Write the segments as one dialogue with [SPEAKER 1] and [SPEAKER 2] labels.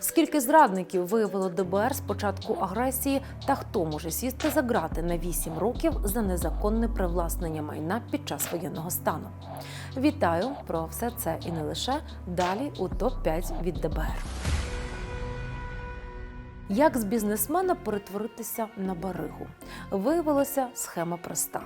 [SPEAKER 1] Скільки зрадників виявило ДБР з початку агресії, та хто може сісти за ґрати на 8 років за незаконне привласнення майна під час воєнного стану? Вітаю про все це і не лише далі у топ 5 від ДБР. Як з бізнесмена перетворитися на баригу? Виявилося, схема проста: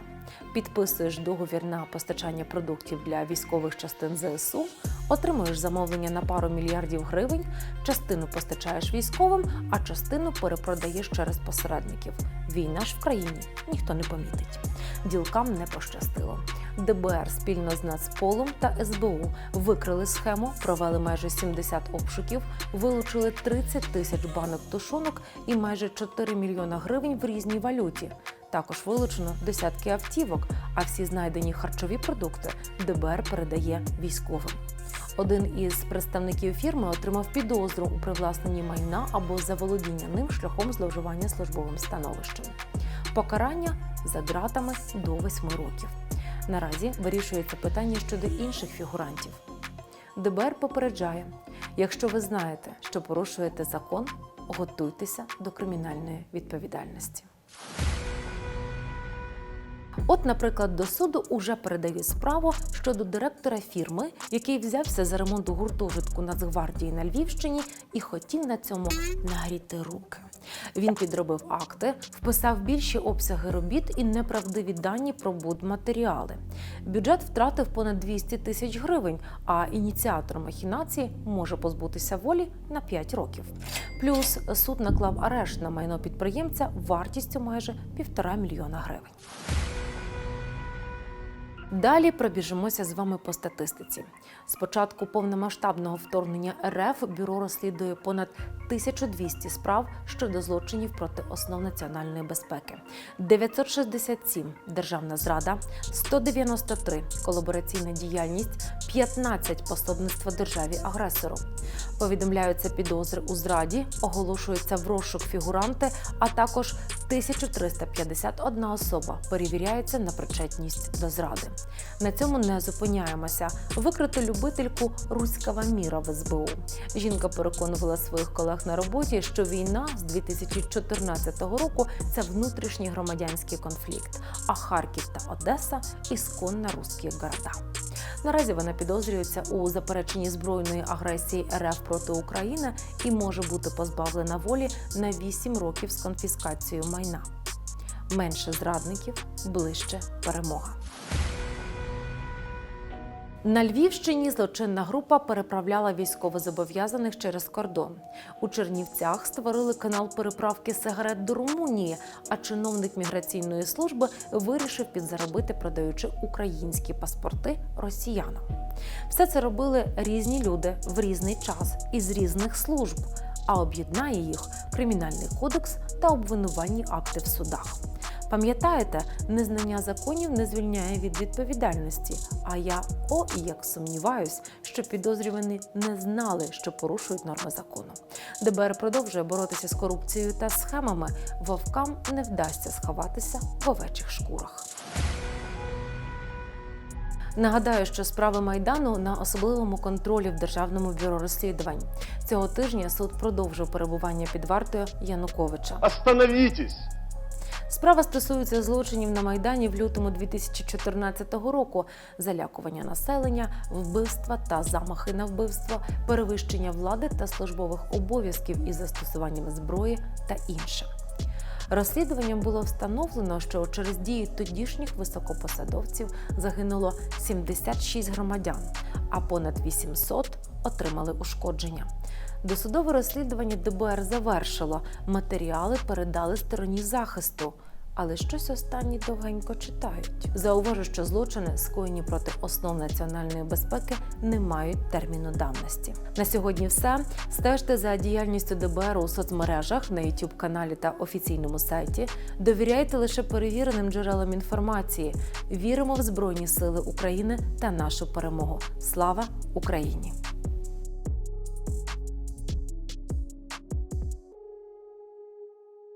[SPEAKER 1] підписуєш договір на постачання продуктів для військових частин ЗСУ, отримуєш замовлення на пару мільярдів гривень, частину постачаєш військовим, а частину перепродаєш через посередників. Війна ж в країні ніхто не помітить. Ділкам не пощастило. ДБР спільно з Нацполом та СБУ викрили схему, провели майже 70 обшуків, вилучили 30 тисяч банок тушонок і майже 4 мільйона гривень в різній валюті. Також вилучено десятки автівок, а всі знайдені харчові продукти ДБР передає військовим. Один із представників фірми отримав підозру у привласненні майна або заволодіння ним шляхом зловживання службовим становищем. Покарання за ґратами до 8 років. Наразі вирішується питання щодо інших фігурантів. ДБР попереджає: якщо ви знаєте, що порушуєте закон, готуйтеся до кримінальної відповідальності. От, наприклад, до суду уже передають справу щодо директора фірми, який взявся за ремонт гуртожитку Нацгвардії на Львівщині і хотів на цьому нагріти руки. Він підробив акти, вписав більші обсяги робіт і неправдиві дані про будматеріали. Бюджет втратив понад 200 тисяч гривень, а ініціатор махінації може позбутися волі на 5 років. Плюс суд наклав арешт на майно підприємця вартістю майже півтора мільйона гривень. Далі пробіжимося з вами по статистиці. З початку повномасштабного вторгнення РФ бюро розслідує понад 1200 справ щодо злочинів проти основ національної безпеки, 967 державна зрада, 193 колабораційна діяльність, 15 пособництва державі агресору. Повідомляються підозри у зраді, оголошуються в розшук фігуранти, а також 1351 особа перевіряється на причетність до зради. На цьому не зупиняємося. Викрито любительку руського міра в СБУ. Жінка переконувала своїх колег на роботі, що війна з 2014 року це внутрішній громадянський конфлікт, а Харків та Одеса ісконно русські города. Наразі вона підозрюється у запереченні збройної агресії РФ проти України і може бути позбавлена волі на 8 років з конфіскацією майна. Менше зрадників, ближче перемога. На Львівщині злочинна група переправляла військовозобов'язаних через кордон. У Чернівцях створили канал переправки сигарет до Румунії, а чиновник міграційної служби вирішив підзаробити, продаючи українські паспорти росіянам. Все це робили різні люди в різний час із різних служб, а об'єднає їх кримінальний кодекс та обвинувальні акти в судах. Пам'ятаєте, незнання законів не звільняє від відповідальності. А я о і як сумніваюсь, що підозрювані не знали, що порушують норми закону. ДБР продовжує боротися з корупцією та схемами. Вовкам не вдасться сховатися в овечих шкурах. Нагадаю, що справи майдану на особливому контролі в державному бюро розслідувань цього тижня суд продовжив перебування під вартою Януковича.
[SPEAKER 2] Остановитесь!
[SPEAKER 1] Справа стосується злочинів на майдані в лютому 2014 року: залякування населення, вбивства та замахи на вбивство, перевищення влади та службових обов'язків із застосуванням зброї та інше. Розслідуванням було встановлено, що через дії тодішніх високопосадовців загинуло 76 громадян, а понад 800 отримали ушкодження. Досудове розслідування ДБР завершило. Матеріали передали стороні захисту. Але щось останні довгенько читають. Зауважу, що злочини, скоєні проти основ національної безпеки, не мають терміну давності. На сьогодні все. Стежте за діяльністю ДБР у соцмережах на youtube каналі та офіційному сайті. Довіряйте лише перевіреним джерелам інформації. Віримо в Збройні Сили України та нашу перемогу. Слава Україні!